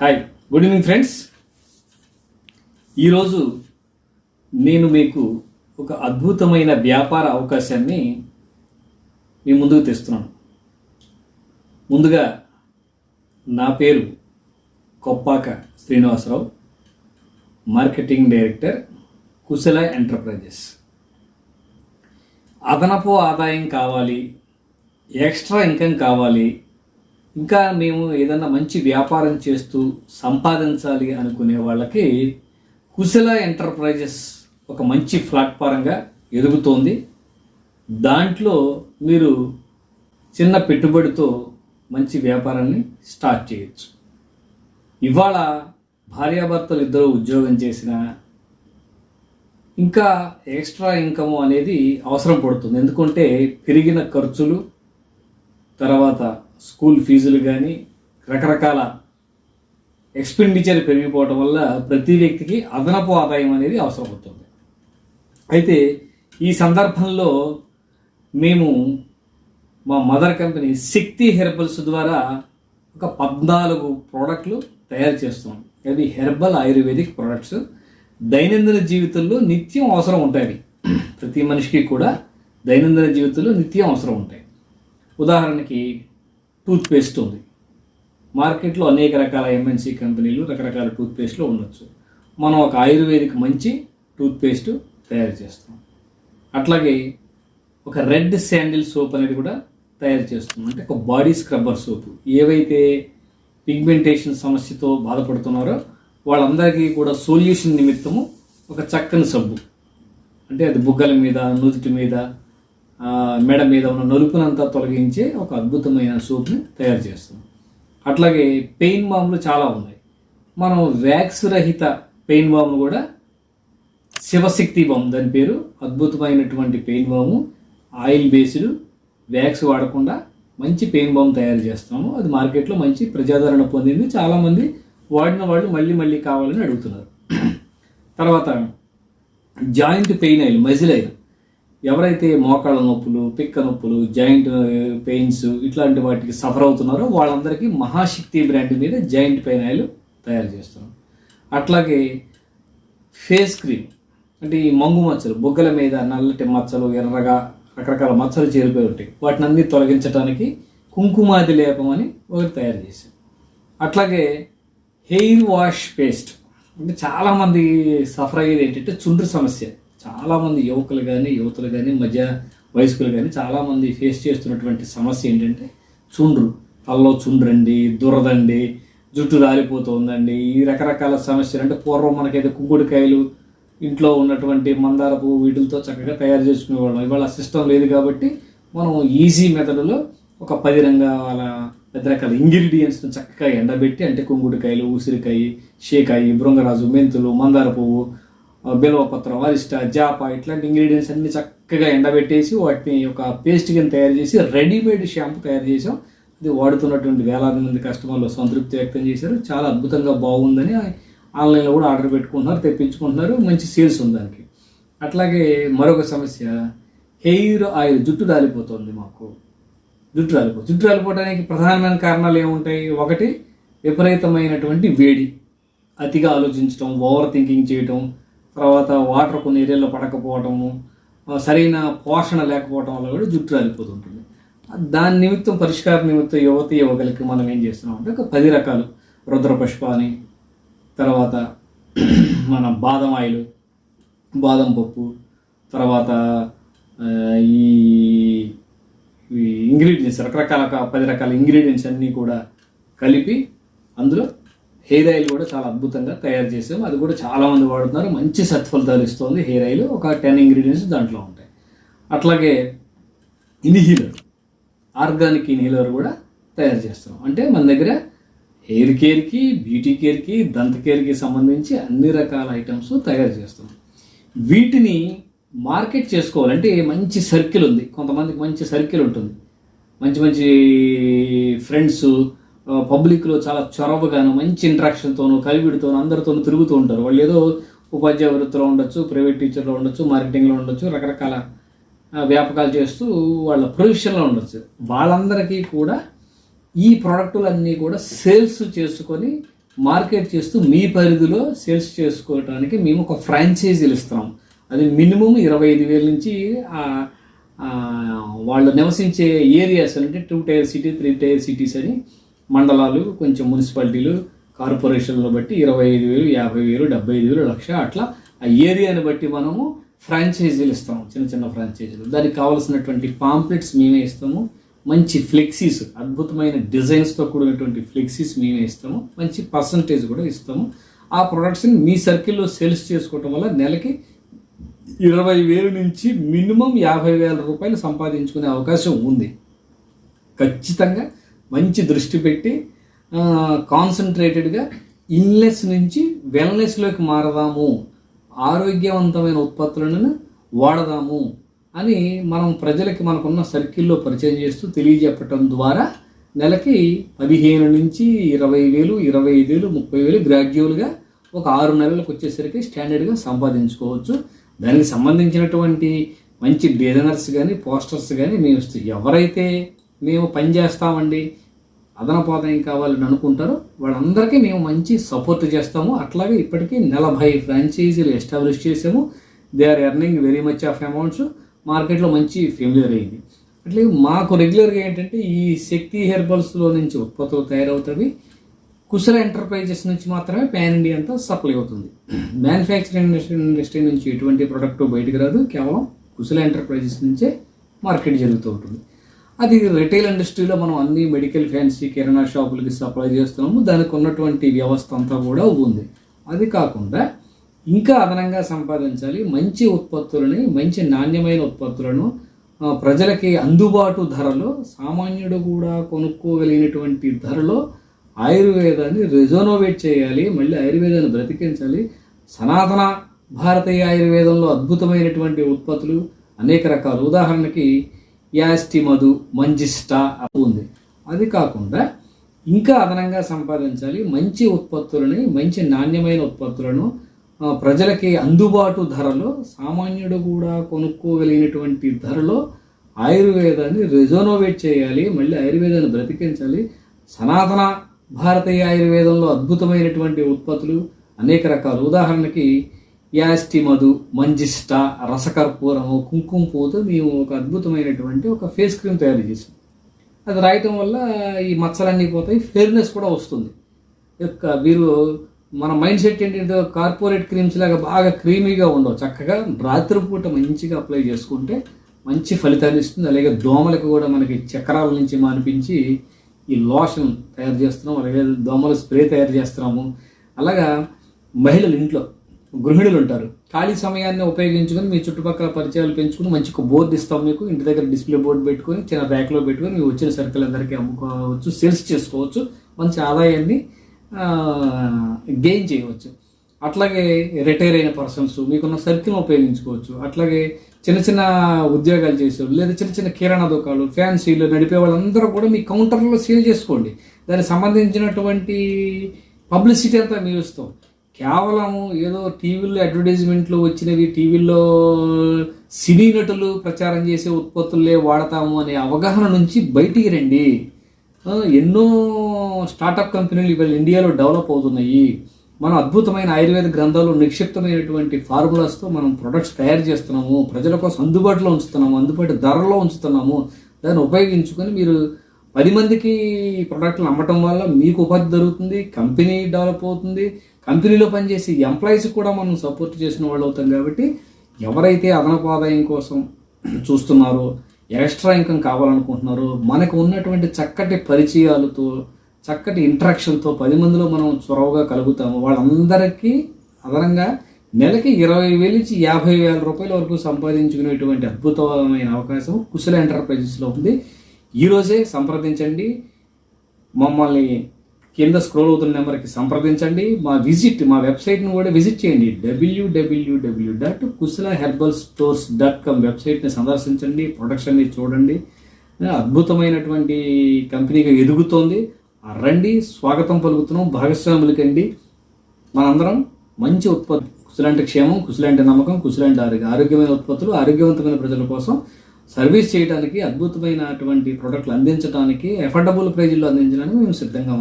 Hi good evening friends ఈరోజు నేను మీకు ఒక అద్భుతమైన వ్యాపార అవకాశాన్ని మీ ముందుకు తెస్తున్నాను. ముందుగా నా పేరు Koppaka Srinivasarao marketing director Kushala enterprises. అదనపు ఆదాయం కావాలి ఎక్స్ట్రా ఇన్కమ్ కావాలి ఇంకా మేము ఏదన్నా మంచి వ్యాపారం చేస్తూ సంపాదించాలి అనుకునే వాళ్ళకి కుశల ఎంటర్ప్రైజెస్ ఒక మంచి ప్లాట్ఫారంగా ఎదుగుతోంది. దాంట్లో మీరు చిన్న పెట్టుబడితో మంచి వ్యాపారాన్ని స్టార్ట్ చేయొచ్చు. ఇవాళ భార్యాభర్తలు ఇద్దరు ఉద్యోగం చేసిన ఇంకా ఎక్స్ట్రా ఇన్కమ్ అనేది అవసరం పడుతుంది. ఎందుకంటే పెరిగిన ఖర్చులు తర్వాత స్కూల్ ఫీజులు కానీ రకరకాల ఎక్స్పెండిచర్ పెరిగిపోవటం వల్ల ప్రతి వ్యక్తికి అదనపు ఆదాయం అనేది అవసరమవుతుంది అయితే ఈ సందర్భంలో మేము మా మదర్ కంపెనీ శక్తి హెర్బల్స్ ద్వారా ఒక పద్నాలుగు ప్రోడక్ట్లు తయారు చేస్తాం అవి హెర్బల్ ఆయుర్వేదిక్ ప్రోడక్ట్స్. దైనందిన జీవితంలో నిత్యం అవసరం ఉంటాయి ప్రతి మనిషికి కూడా దైనందిన జీవితంలో నిత్యం అవసరం ఉంటాయి. ఉదాహరణకి టూత్పేస్ట్ ఉంది. మార్కెట్లో అనేక రకాల ఎంఎన్సి కంపెనీలు రకరకాల టూత్పేస్ట్లు ఉండొచ్చు. మనం ఒక ఆయుర్వేదిక్ మంచి టూత్పేస్ట్ తయారు చేస్తాం. అట్లాగే ఒక రెడ్ శాండిల్ సోప్ అనేది కూడా తయారు చేస్తున్నాం. అంటే ఒక బాడీ స్క్రబ్బర్ సోపు. ఏవైతే పిగ్మెంటేషన్ సమస్యతో బాధపడుతున్నారో వాళ్ళందరికీ కూడా సొల్యూషన్ నిమిత్తము ఒక చక్కని సబ్బు. అంటే అది బుగ్గల మీద నుదుటి మీద మెడ మీద ఉన్న నలుపునంతా తొలగించే ఒక అద్భుతమైన సూప్ని తయారు చేస్తాం. అట్లాగే పెయిన్ బామ్లు చాలా ఉన్నాయి. మనం వ్యాక్స్ రహిత పెయిన్ బామ్ కూడా శివశక్తి బామ్ దాని పేరు. అద్భుతమైనటువంటి pain balm oil based wax వాడకుండా మంచి పెయిన్ బామ్ తయారు చేస్తాము. అది మార్కెట్లో మంచి ప్రజాదరణ పొందింది. చాలామంది వాడిన వాళ్ళు మళ్ళీ మళ్ళీ కావాలని అడుగుతున్నారు. తర్వాత joint pain oil muscle oil. ఎవరైతే మోకాళ్ళ నొప్పులు పిక్క నొప్పులు జాయింట్ పెయిన్స్ ఇట్లాంటి వాటికి సఫర్ అవుతున్నారో వాళ్ళందరికీ మహాశక్తి బ్రాండ్ మీద జాయింట్ పెయిన్ ఆయిల్ తయారు చేస్తున్నాం. అట్లాగే ఫేస్ క్రీమ్ అంటే ఈ మంగు మచ్చలు బొగ్గల మీద నల్లటి మచ్చలు ఎర్రగా రకరకాల మచ్చలు చేరిపోయి ఉంటాయి. వాటిని అన్ని తొలగించడానికి కుంకుమాది లేపం అని ఒకటి తయారు చేశాం. అట్లాగే హెయిర్ వాష్ పేస్ట్ అంటే చాలామంది సఫర్ అయ్యేది ఏంటంటే చుండ్రు సమస్య. చాలామంది యువకులు కానీ యువతులు కానీ మధ్య వయస్కులు కానీ చాలామంది ఫేస్ చేస్తున్నటువంటి సమస్య ఏంటంటే చుండ్రు. తల్లో చుండ్రండి దురదండి జుట్టు రాలిపోతుందండి ఈ రకరకాల సమస్యలు. అంటే పూర్వం మనకైతే కుంకుడుకాయలు ఇంట్లో ఉన్నటువంటి మందార పువ్వు వీటితో చక్కగా తయారు చేసుకునేవాళ్ళం. ఇవాళ సిస్టమ్ లేదు కాబట్టి మనం ఈజీ మెథడ్లో ఒక పది రంగాల పెద్ద రకాల ఇంగ్రీడియంట్స్ని చక్కగా ఎండబెట్టి అంటే కుంగుడికాయలు ఉసిరికాయ షేకాయి బృంగరాజు మెంతులు మందార పువ్వు బిల్వపత్రం అరిష్ట జాప ఇట్లాంటి ఇంగ్రీడియంట్స్ అన్ని చక్కగా ఎండబెట్టేసి వాటిని ఒక పేస్ట్ కింద తయారు చేసి రెడీమేడ్ షాంపూ తయారు చేసాం అది వాడుతున్నటువంటి వేలాది మంది కస్టమర్లు సంతృప్తి వ్యక్తం చేశారు. చాలా అద్భుతంగా బాగుందని ఆన్లైన్లో కూడా ఆర్డర్ పెట్టుకుంటున్నారు తెప్పించుకుంటున్నారు. మంచి సేల్స్ ఉంది దానికి. అట్లాగే మరొక సమస్య హెయిర్ ఆయిల్ జుట్టు రాలిపోతుంది మాకు. జుట్టు రాలిపో జుట్టు రాలిపోవడానికి ప్రధానమైన కారణాలు ఏముంటాయి? ఒకటి విపరీతమైనటువంటి వేడి. అతిగా ఆలోచించడం ఓవర్ థింకింగ్ చేయటం తర్వాత వాటర్ కొన్ని ఏరియాలో పడకపోవటము సరైన పోషణ లేకపోవటం వల్ల కూడా జుట్టు రాలిపోతుంటుంది. దాని నిమిత్తం పరిష్కార నిమిత్తం యువతి యువకులకి మనం ఏం చేస్తున్నాం అంటే ఒక పది రకాలు. రుద్రపుష్ప అని తర్వాత మన బాదం ఆయిల్ బాదం పప్పు తర్వాత ఈ ఈ ఇంగ్రీడియంట్స్ రకరకాల పది రకాల ఇంగ్రీడియంట్స్ అన్నీ కూడా కలిపి అందులో హెయిర్ ఆయిల్ కూడా చాలా అద్భుతంగా తయారు చేసాం. అది కూడా చాలామంది వాడుతున్నారు. మంచి సత్ఫలితాలు ఇస్తుంది హెయిర్ ఆయిల్. ఒక టెన్ ఇంగ్రీడియంట్స్ దాంట్లో ఉంటాయి. అట్లాగే ఇన్హీలర్ ఆర్గానిక్ ఇన్హీలర్ కూడా తయారు చేస్తాం అంటే మన దగ్గర హెయిర్ కేర్కి బ్యూటీ కేర్కి దంత కేర్కి సంబంధించి అన్ని రకాల ఐటమ్స్ తయారు చేస్తాం వీటిని మార్కెట్ చేసుకోవాలంటే మంచి సర్కిల్ ఉంది. కొంతమందికి మంచి సర్కిల్ ఉంటుంది. మంచి మంచి ఫ్రెండ్స్ పబ్లిక్లో చాలా చొరవగాను మంచి ఇంట్రాక్షన్తోనూ కలివిడితోనూ అందరితోనూ తిరుగుతూ ఉంటారు. వాళ్ళు ఏదో ఉపాధ్యాయ వృత్తిలో ఉండొచ్చు ప్రైవేట్ టీచర్లో ఉండొచ్చు మార్కెటింగ్లో ఉండొచ్చు రకరకాల వ్యాపకాలు చేస్తూ వాళ్ళ ప్రొఫెషన్లో ఉండొచ్చు. వాళ్ళందరికీ కూడా ఈ ప్రోడక్టులన్నీ కూడా సేల్స్ చేసుకొని మార్కెట్ చేస్తూ మీ పరిధిలో సేల్స్ చేసుకోవడానికి మేము ఒక ఫ్రాంచైజీలు ఇస్తున్నాం. అది మినిమం ఇరవై ఐదు వేల నుంచి వాళ్ళు నివసించే ఏరియాస్ అంటే two tier city three tier cities అని మండలాలు కొంచెం మున్సిపాలిటీలు కార్పొరేషన్లు బట్టి ఇరవై ఐదు వేలు యాభై వేలు డెబ్బై ఐదు వేలు లక్ష అట్లా ఆ ఏరియాని బట్టి మనము ఫ్రాంచైజీలు ఇస్తాము చిన్న చిన్న ఫ్రాంచైజీలు. దానికి కావాల్సినటువంటి పాంప్లెట్స్ మేమే ఇస్తాము మంచి ఫ్లెక్సీస్ అద్భుతమైన డిజైన్స్తో కూడినటువంటి ఫ్లెక్సీస్ మేమే ఇస్తాము మంచి పర్సంటేజ్ కూడా ఇస్తాము. ఆ ప్రొడక్ట్స్ని మీ సర్కిల్లో సేల్స్ చేసుకోవటం వల్ల నెలకి ఇరవై వేలు నుంచి మినిమం యాభై వేల రూపాయలు సంపాదించుకునే అవకాశం ఉంది. ఖచ్చితంగా మంచి దృష్టి పెట్టి కాన్సన్ట్రేటెడ్గా ఇన్లెస్ నుంచి వెల్నెస్లోకి మారదాము. ఆరోగ్యవంతమైన ఉత్పత్తులను వాడదాము అని మనం ప్రజలకి మనకున్న సర్కిల్లో పరిచయం చేస్తూ తెలియజెప్పటం ద్వారా నెలకి పదిహేను నుంచి ఇరవై వేలు ఇరవై ఐదు వేలు ముప్పై వేలు గ్రాడ్యువల్గా ఒక ఆరు నెలలకు వచ్చేసరికి స్టాండర్డ్గా సంపాదించుకోవచ్చు. దానికి సంబంధించినటువంటి మంచి డిజైనర్స్ కానీ పోస్టర్స్ కానీ మేము ఇస్తాం ఎవరైతే మేము పని చేస్తామండి అదనపు ఆదాయం కావాలని అనుకుంటారో వాళ్ళందరికీ మేము మంచి సపోర్ట్ చేస్తాము. అట్లాగే ఇప్పటికీ నలభై ఫ్రాంచైజీలు ఎస్టాబ్లిష్ చేసాము they are earning very much of amounts మార్కెట్లో మంచి ఫెమిలియర్ అయింది. అట్లే మాకు రెగ్యులర్గా ఏంటంటే ఈ శక్తి హెర్బల్స్లో నుంచి ఉత్పత్తులు తయారవుతాయి. కుశల ఎంటర్ప్రైజెస్ నుంచి మాత్రమే ప్యాన్ ఇండియా అంతా సప్లై అవుతుంది. మ్యానుఫ్యాక్చరింగ్ ఇండస్ట్రీ ఇండస్ట్రీ నుంచి ఎటువంటి ప్రొడక్ట్ బయటకు రాదు. కేవలం కుశల ఎంటర్ప్రైజెస్ నుంచే మార్కెట్ జరుగుతూ ఉంటుంది. అది రిటైల్ ఇండస్ట్రీలో మనం అన్ని మెడికల్ ఫ్యాన్సీ కిరాణా షాపులకి సప్లై చేస్తున్నాము. దానికి ఉన్నటువంటి వ్యవస్థ అంతా కూడా ఉంది. అది కాకుండా ఇంకా అదనంగా సంపాదించాలి. మంచి ఉత్పత్తులని మంచి నాణ్యమైన ఉత్పత్తులను ప్రజలకి అందుబాటు ధరలో సామాన్యుడు కూడా కొనుక్కోగలిగినటువంటి ధరలో ఆయుర్వేదాన్ని రిజోనోవేట్ చేయాలి. మళ్ళీ ఆయుర్వేదాన్ని బ్రతికించాలి. సనాతన భారతీయ ఆయుర్వేదంలో అద్భుతమైనటువంటి ఉత్పత్తులు అనేక రకాలు. ఉదాహరణకి యాస్టి మధు మంజిస్టా ఉంది. అది కాకుండా ఇంకా అదనంగా సంపాదించాలి. మంచి ఉత్పత్తులని మంచి నాణ్యమైన ఉత్పత్తులను ప్రజలకి అందుబాటు ధరలో సామాన్యుడు కూడా కొనుక్కోగలిగినటువంటి ధరలో ఆయుర్వేదాన్ని రిజోనోవేట్ చేయాలి. మళ్ళీ ఆయుర్వేదాన్ని బ్రతికించాలి. సనాతన భారతీయ ఆయుర్వేదంలో అద్భుతమైనటువంటి ఉత్పత్తులు అనేక రకాలు. ఉదాహరణకి యాస్టి మధు మంజిష్ట రసకర్పూరము కుంకుమ పూతో మేము ఒక అద్భుతమైనటువంటి ఒక ఫేస్ క్రీమ్ తయారు చేసాం అది రాయటం వల్ల ఈ మచ్చలన్నీ పోతాయి ఫెయిర్నెస్ కూడా వస్తుంది. యొక్క మీరు మన మైండ్ సెట్ ఏంటంటే కార్పొరేట్ క్రీమ్స్ లాగా బాగా క్రీమీగా ఉండవు. చక్కగా రాత్రిపూట మంచిగా అప్లై చేసుకుంటే మంచి ఫలితాన్ని ఇస్తుంది. అలాగే దోమలకు కూడా మనకి చక్రాల నుంచి మానిపించి ఈ లోషన్ తయారు చేస్తున్నాం అలాగే దోమల స్ప్రే తయారు చేస్తున్నాము. అలాగా మహిళలు ఇంట్లో గృహిణులు ఉంటారు ఖాళీ సమయాన్ని ఉపయోగించుకొని మీ చుట్టుపక్కల పరిచయాలు పెంచుకుని మంచి బోర్డు ఇస్తాం మీకు. ఇంటి దగ్గర డిస్ప్లే బోర్డు పెట్టుకొని చిన్న ర్యాక్లో పెట్టుకొని మీ వచ్చిన సరుకులు అందరికీ అమ్ముకోవచ్చు సేల్స్ చేసుకోవచ్చు మంచి ఆదాయాన్ని గెయిన్ చేయవచ్చు. అట్లాగే రిటైర్ అయిన పర్సన్స్ మీకున్న సర్కిల్ని ఉపయోగించుకోవచ్చు. అట్లాగే చిన్న చిన్న ఉద్యోగాలు చేసేవాళ్ళు లేదా చిన్న చిన్న కిరాణా దుకాణాలు ఫ్యాన్సీలు నడిపే వాళ్ళందరూ కూడా మీ కౌంటర్లో సేల్ చేసుకోండి. దానికి సంబంధించినటువంటి పబ్లిసిటీ అంతా మీ ఇస్తాం. కేవలం ఏదో టీవీల్లో అడ్వర్టైజ్మెంట్లు వచ్చినవి టీవీల్లో సినీ నటులు ప్రచారం చేసే ఉత్పత్తులే వాడతాము అనే అవగాహన నుంచి బయటికి రండి. ఎన్నో స్టార్టప్ కంపెనీలు ఇవాళ ఇండియాలో డెవలప్ అవుతున్నాయి. మనం అద్భుతమైన ఆయుర్వేద గ్రంథాలు నిక్షిప్తమైనటువంటి ఫార్ములాస్తో మనం ప్రొడక్ట్స్ తయారు చేస్తున్నాము ప్రజల కోసం అందుబాటులో ఉంచుతున్నాము అందుబాటు ధరలో ఉంచుతున్నాము. దాన్ని ఉపయోగించుకొని మీరు పది మందికి ప్రొడక్ట్లు అమ్మటం వల్ల మీకు ఉపాధి దొరుకుతుంది కంపెనీ డెవలప్ అవుతుంది కంపెనీలో పనిచేసే ఎంప్లాయీస్ కూడా మనం సపోర్ట్ చేసిన వాళ్ళు అవుతాం కాబట్టి ఎవరైతే అదనపు ఆదాయం కోసం చూస్తున్నారో ఎక్స్ట్రా ఇన్కమ్ కావాలనుకుంటున్నారో మనకు ఉన్నటువంటి చక్కటి పరిచయాలతో చక్కటి ఇంట్రాక్షన్తో పది మందిలో మనం చొరవగా కలుగుతాము. వాళ్ళందరికీ అదనంగా నెలకి ఇరవై వేల నుంచి యాభై వేల రూపాయల వరకు సంపాదించుకునేటువంటి అద్భుతమైన అవకాశం కుశల ఎంటర్ప్రైజెస్లో ఉంది. ఈరోజే సంప్రదించండి. మమ్మల్ని కింద స్క్రోల్ అవుతున్న నెంబర్కి సంప్రదించండి. మా విజిట్ మా వెబ్సైట్ని కూడా విజిట్ చేయండి. W W W dot Kushala herbal stores dot com వెబ్సైట్ని సందర్శించండి ప్రొడక్షన్ని చూడండి. అద్భుతమైనటువంటి కంపెనీగా ఎదుగుతోంది. రండి స్వాగతం పలుకుతున్నాం. భాగస్వాములకండి. మనందరం మంచి ఉత్పత్తి కుశలాంటి క్షేమం కుశలాంటి నమ్మకం కుశలాంటి ఆరోగ్యం ఆరోగ్యమైన ఉత్పత్తులు ఆరోగ్యవంతమైన ప్రజల కోసం సర్వీస్ చేయడానికి అద్భుతమైనటువంటి ప్రోడక్ట్లు అందించడానికి ఎఫర్డబుల్ ప్రైజ్లో అందించడానికి మేము సిద్ధంగా